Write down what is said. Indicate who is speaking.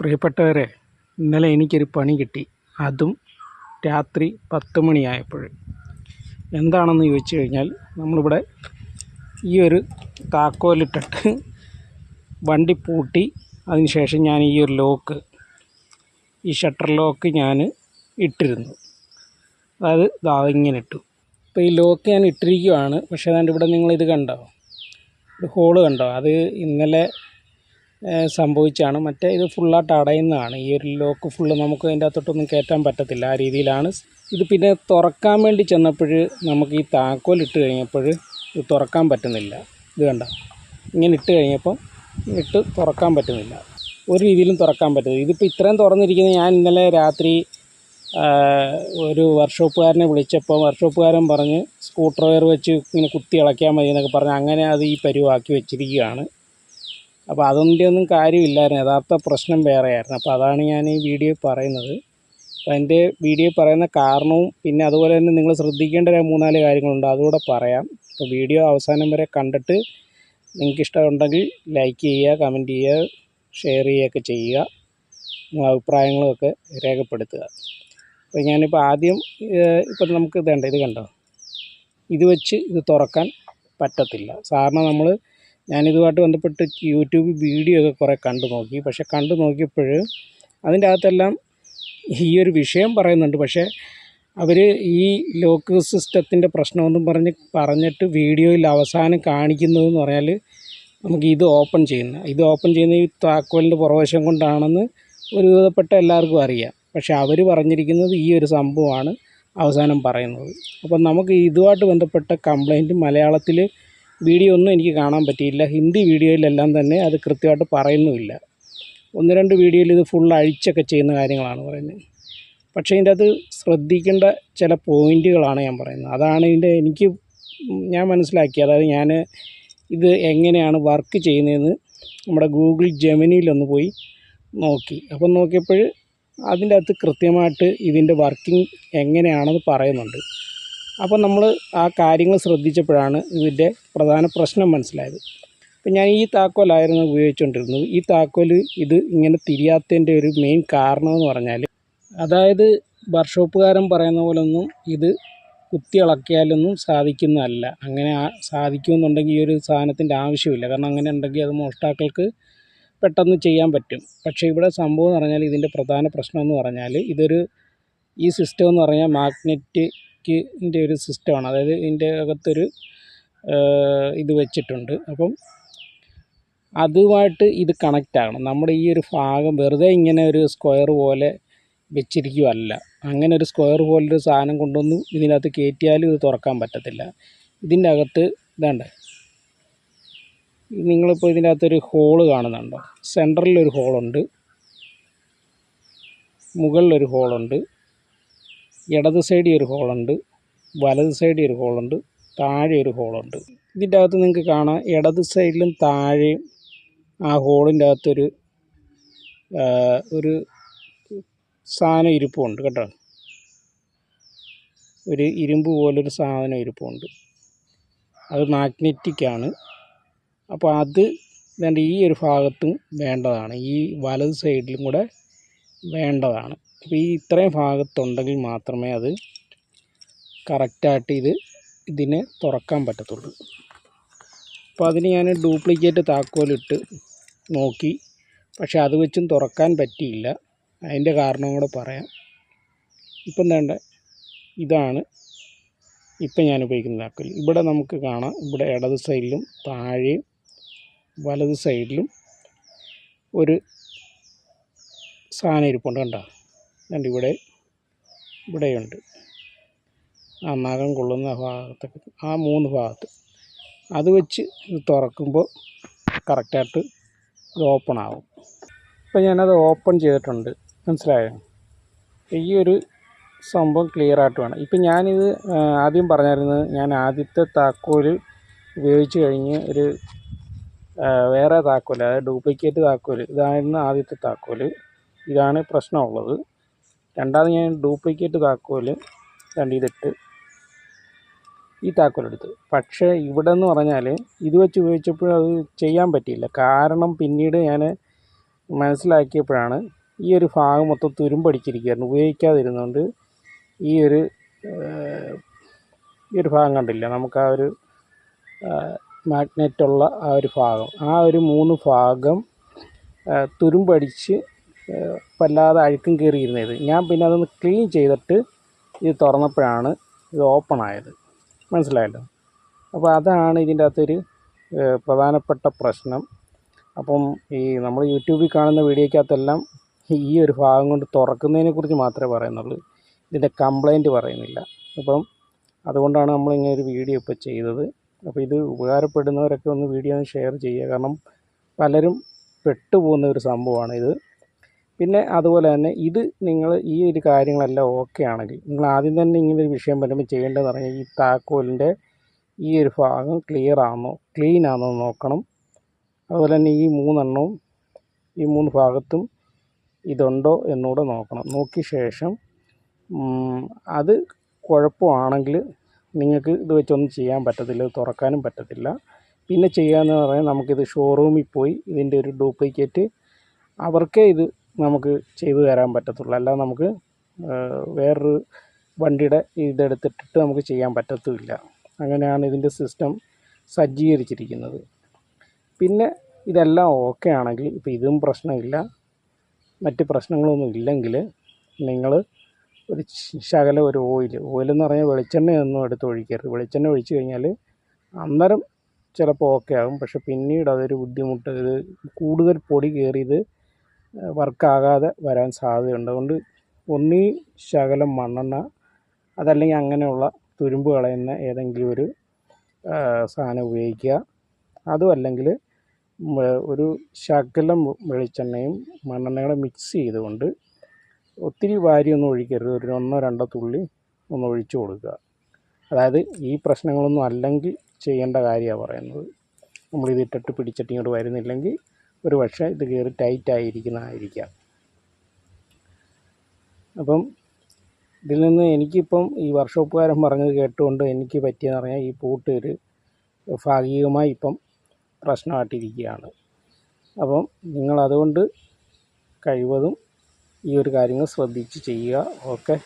Speaker 1: പ്രിയപ്പെട്ടവരെ ഇന്നലെ എനിക്കൊരു പണി കിട്ടി. അതും രാത്രി പത്ത് മണിയായപ്പോൾ എന്താണെന്ന് ചോദിച്ചു കഴിഞ്ഞാൽ നമ്മളിവിടെ ഈ ഒരു താക്കോലിട്ടിട്ട് വണ്ടി പൂട്ടി അതിനുശേഷം ഞാൻ ഈ ഒരു ലോക്ക് ഈ ഷട്ടർ ലോക്ക് ഞാൻ ഇട്ടിരുന്നു. അതായത് ദാ ഇങ്ങനെ ഇട്ടു. അപ്പോൾ ഈ ലോക്ക് ഞാൻ ഇട്ടിരിക്കുകയാണ് പക്ഷേ അതിന്റെ ഇവിടെ നിങ്ങളിത് കണ്ടോ? ഒരു ഹോൾ കണ്ടോ? അത് ഇന്നലെ സംഭവിച്ചാണ്. മറ്റേ ഇത് ഫുള്ളായിട്ട് അടയുന്നതാണ്. ഈ ഒരു ലോക്ക് ഫുള്ള് നമുക്ക് അതിന്റെ അകത്തോട്ടൊന്നും കയറ്റാൻ പറ്റത്തില്ല. ആ രീതിയിലാണ്. ഇത് പിന്നെ തുറക്കാൻ വേണ്ടി ചെന്നപ്പോൾ നമുക്ക് ഈ താക്കോൽ ഇട്ട് കഴിഞ്ഞപ്പോൾ ഇത് തുറക്കാൻ പറ്റുന്നില്ല. ഇത് കണ്ട? ഇങ്ങനെ ഇട്ട് കഴിഞ്ഞപ്പം ഇട്ട് തുറക്കാൻ പറ്റുന്നില്ല. ഒരു രീതിയിലും തുറക്കാൻ പറ്റുന്നില്ല ഇതിപ്പോൾ ഇത്രയും തുറന്നിരിക്കുന്നത് ഞാൻ ഇന്നലെ രാത്രി ഒരു വർക്ക്ഷോപ്പുകാരനെ വിളിച്ചപ്പോൾ വർക്ക്ഷോപ്പുകാരൻ പറഞ്ഞ് സ്കൂട്ടർ വയർ വെച്ച് ഇങ്ങനെ കുത്തി ഇളക്കിയാൽ മതി എന്നൊക്കെ പറഞ്ഞ് അങ്ങനെ അത് ഈ പരിവാക്കി വെച്ചിരിക്കുകയാണ്. അപ്പോൾ അതിന്റെ ഒന്നും കാര്യമില്ലായിരുന്നു. യഥാർത്ഥ പ്രശ്നം വേറെയായിരുന്നു. അപ്പോൾ അതാണ് ഞാൻ ഈ വീഡിയോ പറയുന്നത്. അപ്പോൾ എന്റെ വീഡിയോ പറയുന്ന കാരണവും പിന്നെ അതുപോലെ തന്നെ നിങ്ങൾ ശ്രദ്ധിക്കേണ്ട ഒരു മൂന്നാൽ കാര്യങ്ങളുണ്ട്. അതുകൂടെ പറയാം. അപ്പോൾ വീഡിയോ അവസാനം വരെ കണ്ടിട്ട് നിങ്ങൾക്ക് ഇഷ്ടമുണ്ടെങ്കിൽ ലൈക്ക് ചെയ്യുക കമന്റ് ചെയ്യുക ഷെയർ ചെയ്യുകയൊക്കെ ചെയ്യുക. നിങ്ങളുടെ അഭിപ്രായങ്ങളൊക്കെ രേഖപ്പെടുത്തുക. അപ്പോൾ ഞാനിപ്പോൾ ആദ്യം ഇപ്പം നമുക്ക് ഇതേണ്ട ഇത് കണ്ടോ? ഇത് വെച്ച് ഇത് തുറക്കാൻ പറ്റത്തില്ല. സാറിന് നമ്മൾ ഞാനിതുമായിട്ട് ബന്ധപ്പെട്ട് യൂട്യൂബ് വീഡിയോ ഒക്കെ കുറേ കണ്ടു നോക്കി. പക്ഷെ കണ്ടു നോക്കിയപ്പോൾ അതിന്റെ അകത്തെല്ലാം ഈ ഒരു വിഷയം പറയുന്നുണ്ട്. പക്ഷേ അവർ ഈ ലോക്ക് സിസ്റ്റത്തിന്റെ പ്രശ്നമൊന്നും പറഞ്ഞ് പറഞ്ഞിട്ട് വീഡിയോയിൽ അവസാനം കാണിക്കുന്നതെന്ന് പറഞ്ഞാൽ നമുക്ക് ഇത് ഓപ്പൺ ചെയ്യുന്ന ഇത് ഓപ്പൺ ചെയ്യുന്ന ഈ താക്കോലിന്റെ പുറവശം കൊണ്ടാണെന്ന് ഒരു വിധപ്പെട്ട എല്ലാവർക്കും അറിയാം. പക്ഷെ അവർ പറഞ്ഞിരിക്കുന്നത് ഈ ഒരു സംഭവമാണ് അവസാനം പറയുന്നത്. അപ്പം നമുക്ക് ഇതുമായിട്ട് ബന്ധപ്പെട്ട കംപ്ലൈന്റ് മലയാളത്തിൽ വീഡിയോ ഒന്നും എനിക്ക് കാണാൻ പറ്റിയില്ല. ഹിന്ദി വീഡിയോയിലെല്ലാം തന്നെ അത് കൃത്യമായിട്ട് പറയുന്നുമില്ല. ഒന്ന് രണ്ട് വീഡിയോയിൽ ഇത് ഫുൾ അഴിച്ചൊക്കെ ചെയ്യുന്ന കാര്യങ്ങളാണ് പറയുന്നത്. പക്ഷേ ഇതിന്റെ അത് ശ്രദ്ധിക്കേണ്ട ചില പോയിന്റുകളാണ് ഞാൻ പറയുന്നത്. അതാണ് ഇതിന്റെ എനിക്ക് ഞാൻ മനസ്സിലാക്കി അതായത് ഞാൻ ഇത് എങ്ങനെയാണ് വർക്ക് ചെയ്യുന്നതെന്ന് നമ്മുടെ ഗൂഗിൾ ജെമിനിയിലൊന്ന് പോയി നോക്കി. അപ്പം നോക്കിയപ്പോൾ അതിന്റെ അകത്ത് കൃത്യമായിട്ട് ഇതിന്റെ വർക്കിംഗ് എങ്ങനെയാണെന്ന് പറയുന്നുണ്ട്. അപ്പം നമ്മൾ ആ കാര്യങ്ങൾ ശ്രദ്ധിച്ചപ്പോഴാണ് ഇതിന്റെ പ്രധാന പ്രശ്നം മനസ്സിലായത്. അപ്പം ഞാൻ ഈ താക്കോലായിരുന്നു ഉപയോഗിച്ചുകൊണ്ടിരുന്നത് ഈ താക്കോൽ ഇത് ഇങ്ങനെ തിരിയാത്തതിന്റെ ഒരു മെയിൻ കാരണം എന്ന് പറഞ്ഞാൽ അതായത് വർക്ക്ഷോപ്പുകാരൻ പറയുന്ന പോലൊന്നും ഇത് കുത്തി ഇളക്കിയാലൊന്നും സാധിക്കുന്നതല്ല. അങ്ങനെ സാധിക്കുമെന്നുണ്ടെങ്കിൽ ഈ ഒരു സാധനത്തിന്റെ ആവശ്യമില്ല. കാരണം അങ്ങനെ ഉണ്ടെങ്കിൽ അത് മോഷ്ടാക്കൾക്ക് പെട്ടെന്ന് ചെയ്യാൻ പറ്റും. പക്ഷേ ഇവിടെ സംഭവം എന്ന് പറഞ്ഞാൽ ഇതിന്റെ പ്രധാന പ്രശ്നം എന്ന് പറഞ്ഞാൽ ഇതൊരു ഈ സിസ്റ്റം എന്ന് പറഞ്ഞാൽ മാഗ്നറ്റിക്കിന്റെ ഒരു സിസ്റ്റമാണ്. അതായത് ഇതിന്റെ അകത്തൊരു ഇത് വെച്ചിട്ടുണ്ട്. അപ്പം അതുമായിട്ട് ഇത് കണക്റ്റ് ആകണം നമ്മുടെ ഈ ഒരു ഭാഗം വെറുതെ ഇങ്ങനെ ഒരു സ്ക്വയർ പോലെ വെച്ചിരിക്കുകയല്ല അങ്ങനെ ഒരു സ്ക്വയർ പോലൊരു സാധനം കൊണ്ടൊന്ന് ഇതിനകത്ത് കയറ്റിയാലും ഇത് തുറക്കാൻ പറ്റത്തില്ല. ഇതിന്റെ അകത്ത് ഇതാണ്ട് നിങ്ങളിപ്പോൾ ഇതിന്റെ അകത്തൊരു ഹോൾ കാണുന്നുണ്ടോ? സെന്ററിലൊരു ഹോളുണ്ട്. മുകളിലൊരു ഹോളുണ്ട്. ഇടത് സൈഡിൽ ഒരു ഹോളുണ്ട് വലത് സൈഡിൽ ഒരു ഹോളുണ്ട് താഴെ ഒരു ഹോളുണ്ട് ഇതിന്റെ അകത്ത് നിങ്ങൾക്ക് കാണാം ഇടത് സൈഡിലും താഴെയും ആ ഹോളിന്റെ അകത്തൊരു ഒരു സാധനം ഇരിപ്പുണ്ട് കേട്ടോ. ഒരു ഇരുമ്പ് പോലൊരു സാധനം ഇരിപ്പുണ്ട്. അത് മാഗ്നറ്റിക് ആണ്. അപ്പോൾ അത് വേണ്ട ഈ ഒരു ഭാഗത്തും വേണ്ടതാണ്. ഈ വലത് സൈഡിലും കൂടെ വേണ്ടതാണ്. അപ്പോൾ ഈ ഇത്രയും ഭാഗത്തുണ്ടെങ്കിൽ മാത്രമേ അത് കറക്റ്റായിട്ട് ഇത് ഇതിനെ തുറക്കാൻ പറ്റത്തുള്ളൂ. അപ്പോൾ അതിന് ഞാൻ ഡ്യൂപ്ലിക്കേറ്റ് താക്കോലിട്ട് നോക്കി. പക്ഷേ അത് വെച്ചും തുറക്കാൻ പറ്റിയില്ല. അതിന്റെ കാരണം കൂടെ പറയാം. ഇപ്പം വേണ്ട. ഇതാണ് ഇപ്പം ഞാൻ ഉപയോഗിക്കുന്ന താക്കോൽ. ഇവിടെ നമുക്ക് കാണാം. ഇവിടെ ഇടത് സൈഡിലും താഴെയും വലത് സൈഡിലും ഒരു സാധനം ഇരിപ്പുണ്ട് കണ്ടോ? കണ്ട് ഇവിടെ ഇവിടെയുണ്ട്. ആ നഖം കൊള്ളുന്ന ഭാഗത്തൊക്കെ ആ മൂന്ന് ഭാഗത്ത്. അത് വെച്ച് ഇത് തുറക്കുമ്പോൾ കറക്റ്റായിട്ട് ഇത് ഓപ്പൺ ആവും ഇപ്പം ഞാനത് ഓപ്പൺ ചെയ്തിട്ടുണ്ട്. മനസ്സിലായോ? ഈ ഒരു സംഭവം ക്ലിയർ ആയിട്ട് വേണം. ഇപ്പം ഞാനിത് ആദ്യം പറഞ്ഞായിരുന്നു ഞാൻ ആദ്യത്തെ താക്കോൽ ഉപയോഗിച്ച് കഴിഞ്ഞ് ഒരു വേറെ താക്കോൽ അതായത് ഡ്യൂപ്ലിക്കേറ്റ് താക്കോൽ ഇതായിരുന്നു ആദ്യത്തെ താക്കോൽ ഇതാണ് പ്രശ്നമുള്ളത്. രണ്ടാമത് ഞാൻ ഡ്യൂപ്ലിക്കേറ്റ് താക്കോൽ രണ്ട് ഇതിട്ട് ഈ താക്കോലെടുത്ത്. പക്ഷേ ഇവിടെ എന്ന് പറഞ്ഞാൽ ഇത് വെച്ച് ഉപയോഗിച്ചപ്പോൾ അത് ചെയ്യാൻ പറ്റിയില്ല. കാരണം പിന്നീട് ഞാൻ മനസ്സിലാക്കിയപ്പോഴാണ് ഈ ഒരു ഭാഗം മൊത്തം തുരുമ്പടിച്ചിരിക്കുകയായിരുന്നു. ഉപയോഗിക്കാതിരുന്നുകൊണ്ട് ഈ ഒരു ഈ ഒരു ഭാഗം കണ്ടില്ല. നമുക്ക് ആ ഒരു മാഗ്നറ്റുള്ള ആ ഒരു ഭാഗം ആ ഒരു മൂന്ന് ഭാഗം തുരുമ്പടിച്ച് വല്ലാതെ അഴുക്കും കയറിയിരുന്നത് ഞാൻ പിന്നെ അതൊന്ന് ക്ലീൻ ചെയ്തിട്ട് ഇത് തുറന്നപ്പോഴാണ് ഇത് ഓപ്പൺ ആയത്. മനസ്സിലായല്ലോ? അപ്പോൾ അതാണ് ഇതിന്റെ അകത്തൊരു പ്രധാനപ്പെട്ട പ്രശ്നം. അപ്പം ഈ നമ്മൾ യൂട്യൂബിൽ കാണുന്ന വീഡിയോക്കകത്തെല്ലാം ഈ ഒരു ഭാഗം കൊണ്ട് തുറക്കുന്നതിനെ കുറിച്ച് മാത്രമേ പറയുന്നുള്ളൂ. ഇതിന്റെ കംപ്ലൈന്റ് പറയുന്നില്ല. അപ്പം അതുകൊണ്ടാണ് നമ്മൾ ഇങ്ങനെ ഒരു വീഡിയോ ഇപ്പോൾ ചെയ്തത്. അപ്പോൾ ഇത് ഉപകാരപ്പെടുന്നവരൊക്കെ ഒന്ന് വീഡിയോ ഷെയർ ചെയ്യുക. കാരണം പലരും പെട്ടുപോകുന്ന ഒരു സംഭവമാണ് ഇത്. പിന്നെ അതുപോലെ തന്നെ ഇത് നിങ്ങൾ ഈ ഒരു കാര്യങ്ങളെല്ലാം ഓക്കെ ആണെങ്കിൽ നിങ്ങൾ ആദ്യം തന്നെ ഇങ്ങനെ ഒരു വിഷയം വരുമ്പോൾ ചെയ്യേണ്ടതെന്ന് പറഞ്ഞാൽ ഈ താക്കോലിന്റെ ഈ ഒരു ഭാഗം ക്ലിയർ ആണോ ക്ലീൻ ആണോ നോക്കണം. അതുപോലെ തന്നെ ഈ മൂന്നെണ്ണവും ഈ മൂന്ന് ഭാഗത്തും ഇതുണ്ടോ എന്നുകൂടെ നോക്കണം. നോക്കിയ ശേഷം അത് കുഴപ്പമാണെങ്കിൽ നിങ്ങൾക്ക് ഇത് വെച്ചൊന്നും ചെയ്യാൻ പറ്റത്തില്ല ഇത് തുറക്കാനും പറ്റത്തില്ല. പിന്നെ ചെയ്യാമെന്ന് പറഞ്ഞാൽ നമുക്കിത് ഷോറൂമിൽ പോയി ഇതിന്റെ ഒരു ഡ്യൂപ്ലിക്കേറ്റ് അവർക്കേ ഇത് നമുക്ക് ചെയ്തു തരാൻ പറ്റത്തുള്ളൂ. അല്ലാതെ നമുക്ക് വേറൊരു വണ്ടിയുടെ ഇതെടുത്തിട്ടിട്ട് നമുക്ക് ചെയ്യാൻ പറ്റത്തുമില്ല. അങ്ങനെയാണ് ഇതിന്റെ സിസ്റ്റം സജ്ജീകരിച്ചിരിക്കുന്നത്. പിന്നെ ഇതെല്ലാം ഓക്കെ ആണെങ്കിൽ ഇപ്പോൾ ഇതും പ്രശ്നമില്ല. മറ്റ് പ്രശ്നങ്ങളൊന്നും ഇല്ലെങ്കിൽ നിങ്ങൾ ഒരു ശകലം ഒരു ഓയിൽ ഓയിലെന്ന് പറഞ്ഞാൽ വെളിച്ചെണ്ണയൊന്നും എടുത്ത് ഒഴിക്കരുത്. വെളിച്ചെണ്ണ ഒഴിച്ച് കഴിഞ്ഞാൽ അന്നേരം ചിലപ്പോൾ ഓക്കെ ആകും. പക്ഷെ പിന്നീട് അതൊരു ബുദ്ധിമുട്ട് ഇത് കൂടുതൽ പൊടി കയറി ഇത് വർക്കാകാതെ വരാൻ സാധ്യതയുണ്ട്. അതുകൊണ്ട് ഒന്നീ ശകലം മണ്ണെണ്ണ അതല്ലെങ്കിൽ അങ്ങനെയുള്ള തുരുമ്പ് കളയുന്ന ഏതെങ്കിലും ഒരു സാധനം ഉപയോഗിക്കുക. അതും അല്ലെങ്കിൽ ഒരു ശകലം വെളിച്ചെണ്ണയും മണ്ണെണ്ണയും മിക്സ് ചെയ്തുകൊണ്ട് ഒത്തിരി വാരിയൊന്നും ഒഴിക്കരുത്. ഒരു ഒന്നോ രണ്ടോ തുള്ളി ഒന്ന് ഒഴിച്ചു കൊടുക്കുക. അതായത് ഈ പ്രശ്നങ്ങളൊന്നും അല്ലെങ്കിൽ ചെയ്യേണ്ട കാര്യമാണ് പറയുന്നത്. നമ്മളിത് ഇട്ടിട്ട് പിടിച്ചിട്ട് ഇങ്ങോട്ട് വരുന്നില്ലെങ്കിൽ ഒരു പക്ഷേ ഇത് കയറി ടൈറ്റ് ആയിരിക്കുന്നതായിരിക്കാം അപ്പം ഇതിൽ നിന്ന് എനിക്കിപ്പം ഈ വർക്ക്ഷോപ്പുകാരൻ പറഞ്ഞത് കേട്ടുകൊണ്ട് എനിക്ക് പറ്റിയെന്ന് പറഞ്ഞാൽ ഈ പൂട്ട് ഒരു ഭാഗികമായി ഇപ്പം പ്രശ്നമായിട്ടിരിക്കുകയാണ്. അപ്പം നിങ്ങളതുകൊണ്ട് കഴിവതും ഈ ഒരു കാര്യങ്ങൾ ശ്രദ്ധിച്ച് ചെയ്യുക. ഓക്കെ.